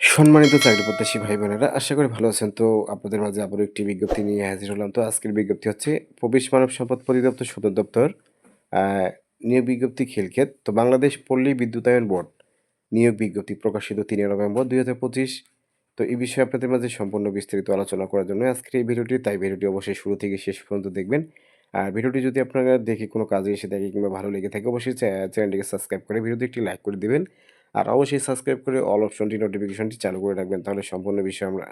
সম্মানিত চাকরি প্রত্যাশী ভাই বোনেরা আশা করি ভালো আছেন। তো আপনাদের মাঝে আবারও একটি বিজ্ঞপ্তি নিয়ে হাজির হলাম। তো আজকের বিজ্ঞপ্তি হচ্ছে, প্রবেশ মানব সম্পদ পরিদপ্তর সদর দপ্তর নিয়োগ বিজ্ঞপ্তি খেলক্ষেত। তো বাংলাদেশ পল্লী বিদ্যুতায়ন বোর্ড নিয়োগ বিজ্ঞপ্তি প্রকাশিত তিন নভেম্বর দুই হাজার পঁচিশ। তো এই বিষয়ে আপনাদের মাঝে সম্পূর্ণ বিস্তারিত আলোচনা করার জন্য আজকের এই ভিডিওটি, তাই ভিডিওটি অবশ্যই শুরু থেকে শেষ পর্যন্ত দেখবেন। আর ভিডিওটি যদি আপনারা দেখে কোনো কাজে এসে থাকে কিংবা ভালো লেগে থাকে, অবশ্যই চ্যানেলটিকে সাবস্ক্রাইব করে ভিডিওতে একটি লাইক করে দিবেন। আর অবশ্যই সাবস্ক্রাইব করে অল অপশনটি নোটিফিকেশনটি চালু করে রাখবেন। তাহলে সম্পূর্ণ বিষয় আমরা,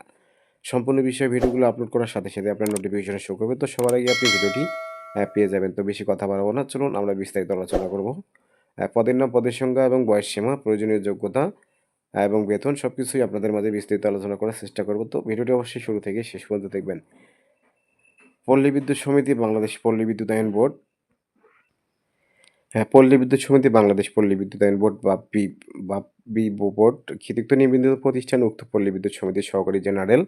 সম্পূর্ণ বিষয়ে ভিডিওগুলো আপলোড করার সাথে সাথে আপনার নোটিফিকেশন শো করবে। তো সবার আগে আপনি ভিডিওটি পেয়ে যাবেন। তো বেশি কথা বাড়াবো না। চলুন আমরা বিস্তারিত আলোচনা করব। পদের নাম, পদের সংখ্যা এবং বয়স সীমা, প্রয়োজনীয় যোগ্যতা এবং বেতন সব কিছুই আপনাদের মাঝে বিস্তারিত আলোচনা করার চেষ্টা করব। তো ভিডিওটি অবশ্যই শুরু থেকে শেষ পর্যন্ত দেখবেন। পল্লী বিদ্যুৎ সমিতি, বাংলাদেশ পল্লী বিদ্যুতায়ন বোর্ড হ্যাঁ পল্লী বিদ্যুৎ সমিতি বাংলাদেশ পল্লী বিদ্যুৎ বিদ্যুতায়ন বোর্ড বা বি বা বি বোর্ড কৃতিত্ব নিবন্ধিত প্রতিষ্ঠান উক্ত পল্লী বিদ্যুৎ সমিতির সহকারী general,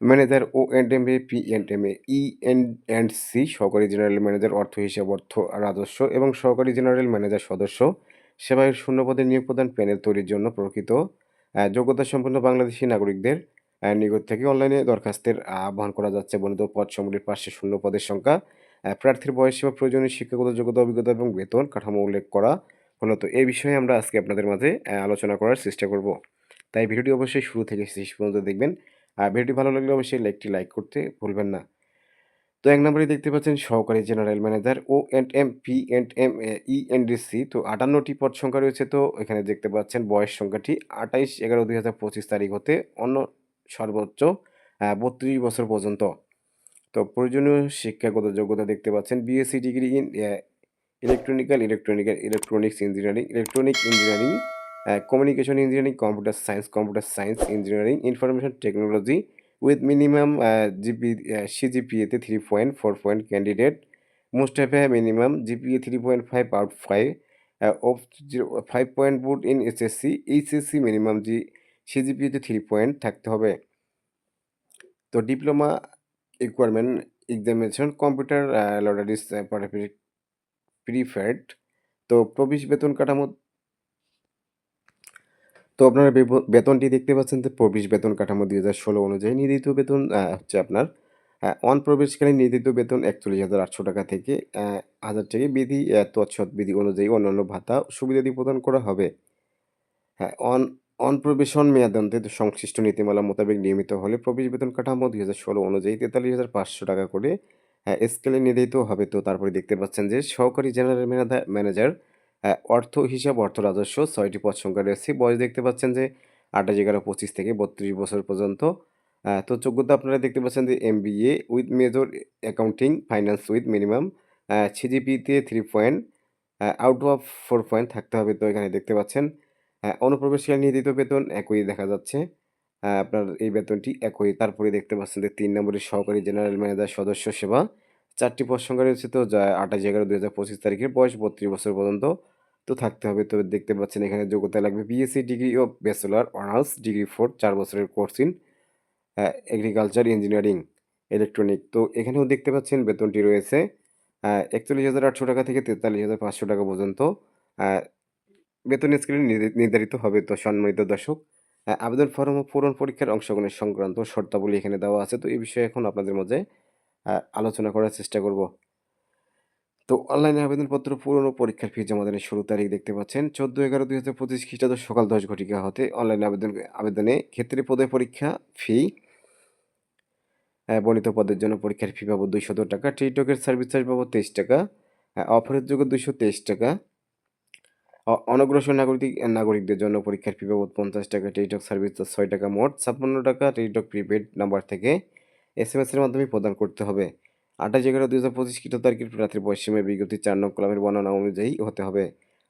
manager O and M A, P and M A, E N and C, সহকারী জেনারেল ম্যানেজার, অর্থ হিসাব, অর্থ রাজস্ব এবং সহকারী জেনারেল ম্যানেজার সদস্য, সেবায়ের শূন্যপদে নিয়োগ প্রদান প্যানেল তৈরির জন্য প্রকৃত যোগ্যতা সম্পন্ন বাংলাদেশি নাগরিকদের নিকট থেকে অনলাইনে দরখাস্তের আহ্বান করা যাচ্ছে। বর্ণিত পদ সমূহের পাশে শূন্য পদের সংখ্যা প্রার্থীর বয়স সীমা প্রয়োজনীয় শিক্ষাগত যোগ্যতা, অভিজ্ঞতা এবং বেতন কাঠামো উল্লেখ করা হলো। তো এই বিষয়ে আমরা আজকে আপনাদের মাঝে আলোচনা করার চেষ্টা করব। তাই ভিডিওটি অবশ্যই শুরু থেকে শেষ পর্যন্ত দেখবেন। আর ভিডিওটি ভালো লাগলে অবশ্যই একটি লাইক করতে ভুলবেন না। তো এক নম্বরে দেখতে পাচ্ছেন সহকারী general manager O and M P and M E and C. তো আটান্নটি পদ সংখ্যা রয়েছে। তো এখানে দেখতে পাচ্ছেন বয়স সংখ্যাটি আঠাইশ এগারো দুই হাজার পঁচিশ তারিখ হতে অন্য সর্বোচ্চ বত্রিশ বছর পর্যন্ত। তো প্রয়োজনীয় শিক্ষাগত যোগ্যতা দেখতে পাচ্ছেন। BSc degree in electronical electronical electronics engineering electronic engineering communication engineering computer science computer science engineering information technology with minimum GP সিজিপিএতে three point four point candidate most have have minimum GPA three point five out five of five point both in SSC HSC minimum G সিজিপিএতে three point থাকতে হবে। তো diploma requirement examination computer literacy preferred তো প্রবেশ বেতন কাঠামো তো আপনারা বেতনটি দেখতে পাচ্ছেন যে প্রবেশ বেতন কাঠামো দুই হাজার ষোলো অনুযায়ী নির্ধারিত বেতন হচ্ছে আপনার অন প্রবেশকালীন নির্ধারিত বেতন একচল্লিশ হাজার আটশো টাকা থেকে হাজার থেকে বিধি তৎসৎ বিধি অনুযায়ী অন্যান্য ভাতা ও সুবিধাদি প্রদান করা হবে। হ্যাঁ অন অন প্রবেশন মেয়াদান্তে সংশ্লিষ্ট নীতিমালা মোতাবেক নিয়মিত হলে প্রবেশ বেতন কাঠামো দুই হাজার ষোলো অনুযায়ী তেতাল্লিশ হাজার পাঁচশো টাকা করে হ্যাঁ, স্কেলে নির্ধারিত হবে। তো তারপরে দেখতে পাচ্ছেন যে সহকারী জেনারেল ম্যানেজার ম্যানেজার অর্থ হিসাব অর্থ রাজস্ব ছয়টি পদ সংখ্যা রয়েছে। বয়স দেখতে পাচ্ছেন যে আঠাশ এগারো পঁচিশ থেকে বত্রিশ বছর পর্যন্ত। তো যোগ্যতা আপনারা দেখতে পাচ্ছেন যে M with major accounting finance with minimum সিজিপিতে three point out of four point থাকতে হবে। তো এখানে দেখতে পাচ্ছেন আহ, অনুপ্রবেশকারী নির্ধারিত বেতন একই দেখা যাচ্ছে। আপনার এই বেতনটি একই। তারপরে দেখতে পাচ্ছেন যে তিন নম্বরের সহকারী জেনারেল ম্যানেজার সদস্য সেবা। চারটি পদ সংখ্যা রয়েছে তো যা আঠাশ এগারো দুই হাজার পঁচিশ তারিখের বয়স বত্রিশ বছর পর্যন্ত তো থাকতে হবে। তো দেখতে পাচ্ছেন এখানে যোগ্যতা লাগবে বিএসসি ডিগ্রি ও ব্যাচেলর অনার্স ডিগ্রি ফোর চার বছরের course in agriculture engineering electronic তো এখানেও দেখতে পাচ্ছেন বেতনটি রয়েছে একচল্লিশ হাজার আটশো টাকা থেকে তেতাল্লিশ হাজার পাঁচশো টাকা পর্যন্ত বেতন স্কেলে নির্ধারিত হবে। তো সম্মানিত দর্শক আবেদন ফর্ম ও পূরণ পরীক্ষার অংশগ্রহণের সংক্রান্ত শর্তাবলী এখানে দেওয়া আছে। তো এই বিষয়ে এখন আপনাদের মধ্যে আলোচনা করার চেষ্টা করব। তো অনলাইনে আবেদনপত্র পূরণ ও পরীক্ষার ফি জমা জমাদানের শুরু তারিখ দেখতে পাচ্ছেন। চোদ্দ এগারো দুই হাজার পঁচিশ খ্রিস্টাব্দ সকাল দশ ঘটিকা হতে অনলাইনে আবেদন, আবেদনে ক্ষেত্রে পদে পরীক্ষা ফি বর্ণিত পদের জন্য পরীক্ষার ফি বাবদ দুইশত টাকা টিকটকের সার্ভিস চার্জ বাবদ তেইশ টাকা অফারের যোগ্য দুইশো তেইশ টাকা অনগ্রসর নাগরিক, নাগরিকদের জন্য পরীক্ষার ফি বাবদ পঞ্চাশ টাকা, টেলিটক সার্ভিস ছয় টাকা, মোট ছাপ্পান্ন টাকা, টেলিটক প্রিপেড নাম্বার থেকে এস এম এর মাধ্যমে প্রদান করতে হবে। আঠাশ এগারো দুই হাজার পঁচিশ খ্রিস্ট তারিখের প্রার্থীর বয়সীমা বিজ্ঞপ্তি চার নং কলামের বর্ণনা অনুযায়ী হতে হবে।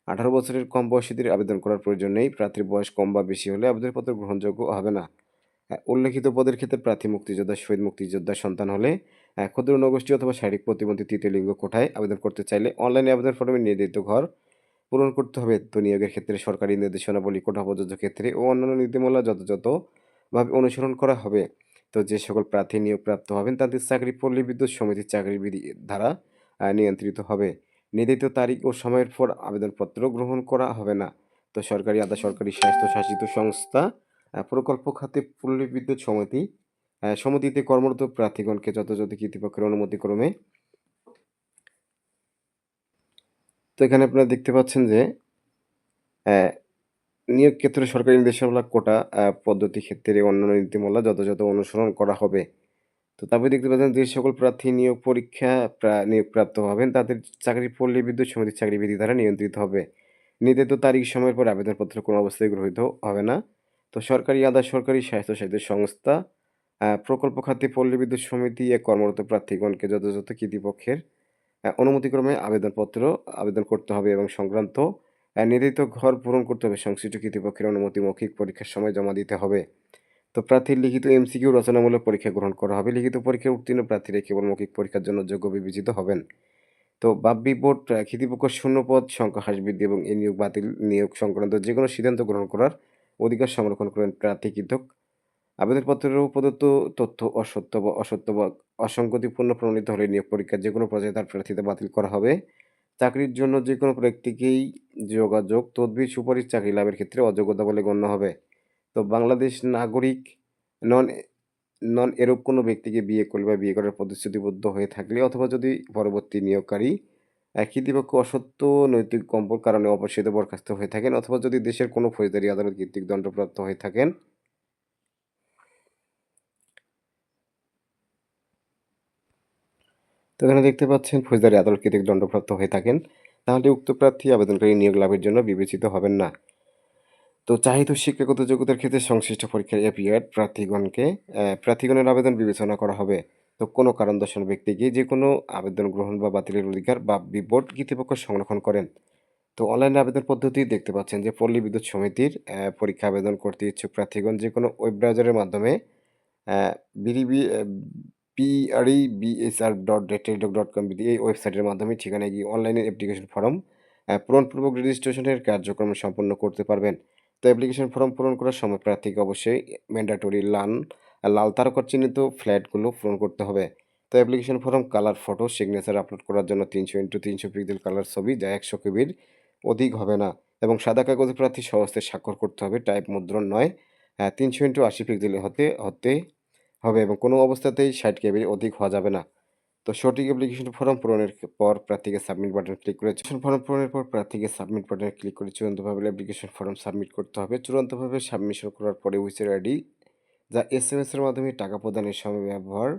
আঠারো বছরের কম বয়সীদের আবেদন করার প্রয়োজন নেই, প্রার্থীর বয়স কম বা বেশি হলে আবেদনপত্র গ্রহণযোগ্য হবে না। উল্লেখিত পদের ক্ষেত্রে প্রার্থী, মুক্তিযোদ্ধা, শহীদ মুক্তিযোদ্ধার সন্তান হলে ক্ষুদ্র নগোষ্ঠী অথবা শারীরিক প্রতিবন্ধী তৃতীয় লিঙ্গ কোঠায় আবেদন করতে চাইলে অনলাইনে আবেদন ফর্মে নির্ধারিত ঘর পূরণ করতে হবে। তো নিয়োগের ক্ষেত্রে সরকারি নির্দেশনাবলী কোঠা প্রযোজ্য ক্ষেত্রে ও অন্যান্য নীতিমালা যথাযথভাবে অনুসরণ করা হবে। তো যে সকল প্রার্থী নিয়োগপ্রাপ্ত হবেন, তাদের চাকরি পল্লী বিদ্যুৎ সমিতির চাকরি বিধি দ্বারা নিয়ন্ত্রিত হবে। নির্ধারিত তারিখ ও সময়ের পর আবেদনপত্র গ্রহণ করা হবে না। তো সরকারি আধা সরকারি স্বায়ত্তশাসিত সংস্থা প্রকল্প খাতে পল্লী বিদ্যুৎ সমিতি সমিতিতে কর্মরত প্রার্থীগণকে যথাযথ কর্তৃপক্ষের অনুমতিক্রমে তো এখানে আপনারা দেখতে পাচ্ছেন যে নিয়োগ ক্ষেত্রে সরকারি নির্দেশনা কোটা পদ্ধতি ক্ষেত্রে অন্যান্য নীতিমালা যথাযথ অনুসরণ করা হবে। তো তারপরে দেখতে পাচ্ছেন যে সকল প্রার্থী নিয়োগ পরীক্ষা প্রা নিয়োগপ্রাপ্ত হবেন, তাদের চাকরি পল্লী বিদ্যুৎ সমিতির চাকরি বিধি দ্বারা নিয়ন্ত্রিত হবে। নির্ধারিত তারিখ, সময়ের পর আবেদনপত্র কোনো অবস্থায় গ্রহীত হবে না। তো সরকারি আধা সরকারি স্বায়ত্তশাসিত সংস্থা প্রকল্প খাতে পল্লী বিদ্যুৎ সমিতি এ কর্মরত প্রার্থীগণকে যথাযথ কর্তৃপক্ষের আ অনুমতিক্রমে আবেদনপত্র আবেদন করতে হবে এবং সংক্রান্ত নির্ধারিত ঘর পূরণ করতে হবে সংশ্লিষ্ট কর্তৃপক্ষের অনুমতি মৌখিক পরীক্ষার সময় জমা দিতে হবে। তো প্রার্থীর লিখিত এমসিকিউ রচনামূলক পরীক্ষা গ্রহণ করা হবে। লিখিত পরীক্ষায় উত্তীর্ণ প্রার্থীরা কেবল মৌখিক পরীক্ষার জন্য যোগ্য বিবেচিত হবেন। তো বাপ্পী বোর্ড কর্তৃপক্ষ শূন্যপদ সংখ্যা হ্রাস বৃদ্ধি এবং এই নিয়োগ বাতিল নিয়োগ সংক্রান্ত যে কোনো সিদ্ধান্ত গ্রহণ করার অধিকার সংরক্ষণ করেন প্রার্থী, কৃতক আবেদনপত্রেও প্রদত্ত তথ্য অসত্য বা অসত্য বা অসঙ্গতিপূর্ণ প্রমাণিত হলে নিয়োগ পরীক্ষার যে কোনো পর্যায়ে তার প্রার্থিতা বাতিল করা হবে। চাকরির জন্য যে কোনো ব্যক্তিকেই যোগাযোগ, তদবির, সুপারিশ চাকরি লাভের ক্ষেত্রে অযোগ্যতা বলে গণ্য হবে। তো বাংলাদেশ নাগরিক নন নন এরূপ কোনো ব্যক্তিকে বিয়ে করলে বা বিয়ে করার প্রতিশ্রুতিবদ্ধ হয়ে থাকলে অথবা যদি পরবর্তী নিয়োগকারী আ কর্তৃপক্ষ অসত্য নৈতিক কম্পর কারণে অপসারিত বরখাস্ত হয়ে থাকেন অথবা যদি দেশের কোনো ফৌজদারি আদালত কর্তৃক দণ্ডপ্রাপ্ত হয়ে থাকেন তো এখানে দেখতে পাচ্ছেন ফৌজদারি আদালত কর্তৃক দণ্ডপ্রাপ্ত হয়ে থাকেন তাহলে উক্ত প্রার্থী আবেদনকারী নিয়োগ লাভের জন্য বিবেচিত হবেন না। তো চাহিত শিক্ষাগত যোগ্যতার ক্ষেত্রে সংশ্লিষ্ট পরীক্ষার অ্যাপিয়ার্ড প্রার্থীগণকে প্রার্থীগণের আবেদন বিবেচনা করা হবে। তো কোনো কারণ দর্শানো ব্যক্তিকে যে কোনো আবেদন গ্রহণ বা বাতিলের অধিকার বা বোর্ড কর্তৃপক্ষ সংরক্ষণ করেন। তো অনলাইনে আবেদন পদ্ধতি দেখতে পাচ্ছেন যে পল্লী বিদ্যুৎ সমিতির পরীক্ষা আবেদন করতে ইচ্ছুক প্রার্থীগণ যে কোনো ওয়েব ব্রাউজারের মাধ্যমে BDB a PREBSR dot Teletalk dot com এই ওয়েবসাইটের মাধ্যমে ঠিকানায় গিয়ে অনলাইনে অ্যাপ্লিকেশন ফর্ম পূরণপূর্বক রেজিস্ট্রেশনের কার্যক্রম সম্পন্ন করতে পারবেন। তো অ্যাপ্লিকেশন ফর্ম পূরণ করার সময় প্রার্থীকে অবশ্যই ম্যান্ডেটরি লান লাল তারকা চিহ্নিত ফ্ল্যাটগুলো পূরণ করতে হবে। তো application form colour photo signature upload করার জন্য ৩০০ ইন্টু ৩০০ পিক্সেল কালার ছবি যা ১০০ কেবির অধিক হবে না এবং সাদা কাগজে প্রার্থী স্বহস্তে স্বাক্ষর করতে হবে টাইপ মুদ্রণ নয়। ৩০০ ইন্টু ৮০ পিক্সেল হতে হতে হবে এবং কোনো অবস্থাতেই ৬০ কেবির অধিক হওয়া যাবে না। তো সঠিক অ্যাপ্লিকেশন ফর্ম পূরণের পর প্রার্থীকে সাবমিট বাটন ক্লিক করে ফর্ম পূরণের পর প্রার্থীকে সাবমিট বাটনে ক্লিক করে চূড়ান্তভাবে অ্যাপ্লিকেশন ফর্ম সাবমিট করতে হবে। চূড়ান্তভাবে সাবমিশন করার পরে উইসার আইডি যা এস এম এসের মাধ্যমে টাকা প্রদানের সময় ব্যবহার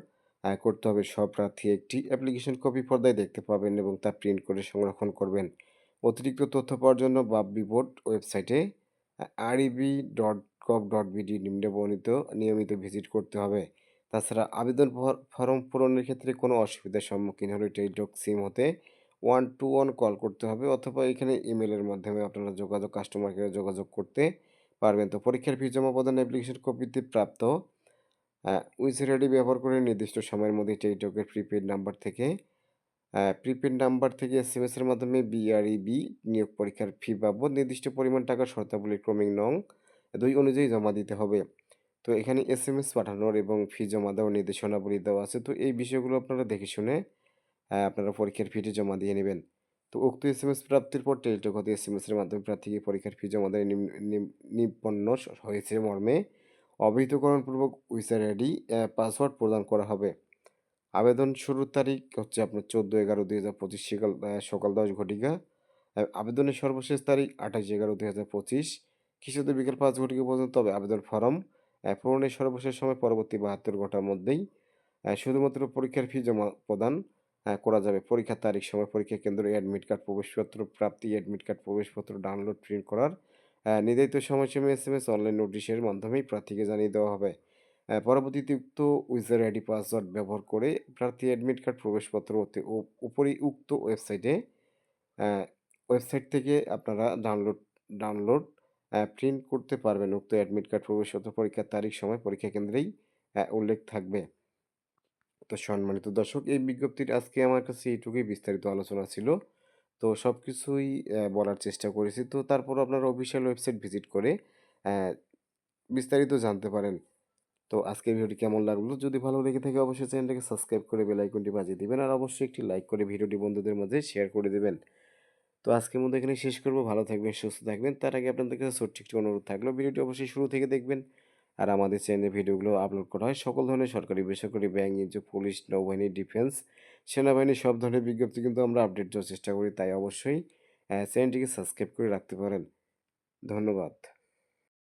করতে হবে। সব প্রার্থী একটি অ্যাপ্লিকেশন কপি পর্দায় দেখতে পাবেন এবং তা প্রিন্ট করে সংরক্ষণ করবেন। অতিরিক্ত তথ্য পাওয়ার জন্য বাপ্পী বোর্ড ওয়েবসাইটে REB dot gov dot BD নিম্নে বর্ণিত নিয়মিত ভিজিট করতে হবে। তাছাড়া আবেদন ফর ফরম পূরণের ক্ষেত্রে কোনো অসুবিধার সম্মুখীন হলে টেলিটক সিম হতে ওয়ান টু ওয়ান কল করতে হবে অথবা এখানে ইমেলের মাধ্যমে আপনারা যোগাযোগ কাস্টমার কেয়ারে যোগাযোগ করতে পারবেন। তো পরীক্ষার ফি জমা প্রদান অ্যাপ্লিকেশন কপিতে প্রাপ্ত উইসার আইডি ব্যবহার করে নির্দিষ্ট সময়ের মধ্যে টেলিটকের প্রিপেইড নাম্বার থেকে, আ প্রিপেইড নাম্বার থেকে এসএমএস এর মাধ্যমে বিআরইবি নিয়োগ পরীক্ষার ফি বাবদ নির্দিষ্ট পরিমাণ টাকা শর্তাবলী ক্রমিক নং ২ অনুযায়ী জমা দিতে হবে। তো এখানে এস এম এস পাঠানোর এবং ফি জমা দেওয়ার নির্দেশনাবলী দেওয়া আছে। তো এই বিষয়গুলো আপনারা দেখে শুনে আপনারা পরীক্ষার ফিটি জমা দিয়ে নেবেন তো উক্ত এস এম এস প্রাপ্তির পর টেলিটক হতে এসএমএস এর মাধ্যমে প্রার্থীকে পরীক্ষার ফি জমা দেওয়ার নিম্পন্ন হয়েছে মর্মে অবহিতকরণপূর্বক উইসার আইডি পাসওয়ার্ড প্রদান করা হবে। আবেদন শুরুর তারিখ হচ্ছে আপনার ১৪/১১/২০২৫ হাজার পঁচিশ সকাল ১০ ঘটিকা। আবেদনের সর্বশেষ তারিখ ২৮/১১/২০২৫ খ্রিস্টাব্দ বিকেল ৫ ঘটিকা পর্যন্ত। তবে আবেদন ফরম পূরণের সর্বশেষ সময় পরবর্তী ৭২ ঘণ্টার মধ্যেই শুধুমাত্র পরীক্ষার ফি জমা প্রদান করা যাবে। পরীক্ষার তারিখ, সময়, পরীক্ষা কেন্দ্র, অ্যাডমিট কার্ড, প্রবেশপত্র প্রাপ্তি, অ্যাডমিট কার্ড, প্রবেশপত্র ডাউনলোড, প্রিন্ট করার নির্ধারিত সময়সীমা এস অনলাইন নোটিশের মাধ্যমেই প্রার্থীকে জানিয়ে দেওয়া হবে। পরবর্তীতে উক্ত উইসার আইডি পাসওয়ার্ড ব্যবহার করে প্রার্থী অ্যাডমিট কার্ড, প্রবেশপত্র উপরি উক্ত ওয়েবসাইটে ওয়েবসাইট থেকে আপনারা ডাউনলোড ডাউনলোড প্রিন্ট করতে পারবেন। উক্ত অ্যাডমিট কার্ড, প্রবেশপত্র পরীক্ষার তারিখ, সময়, পরীক্ষা কেন্দ্রেই উল্লেখ থাকবে। তো সম্মানিত দর্শক এই বিজ্ঞপ্তির আজকে আমার কাছে এইটুকুই বিস্তারিত আলোচনা ছিল। তো সব কিছুই বলার চেষ্টা করেছি। তো তারপর আপনারা অফিসিয়াল ওয়েবসাইট ভিজিট করে বিস্তারিত জানতে পারেন। তো আজকের ভিডিওটি কেমন লাগল? যদি ভালো লেগে থাকে অবশ্যই চ্যানেলটাকে সাবস্ক্রাইব করে বেল আইকনটি বাজিয়ে দিবেন। আর অবশ্যই একটি লাইক করে ভিডিওটি বন্ধুদের মাঝে শেয়ার করে দিবেন। তো আজকের মধ্যে এখানে শেষ করব ভালো থাকবেন, সুস্থ থাকবেন। তার আগে আপনাদের কাছে ছোট্ট একটি অনুরোধ থাকল ভিডিওটি অবশ্যই শুরু থেকে দেখবেন। আর আমাদের চ্যানেলে ভিডিওগুলো আপলোড করা হয় সকল ধরনের সরকারি বেসরকারি ব্যাংক এনজিও পুলিশ নৌবাহিনী ডিফেন্স সেনাবাহিনী সব ধরনের বিজ্ঞপ্তি কিন্তু আমরা আপডেট দেওয়ার চেষ্টা করি তাই অবশ্যই চ্যানেলটিকে সাবস্ক্রাইব করে রাখতে পারেন ধন্যবাদ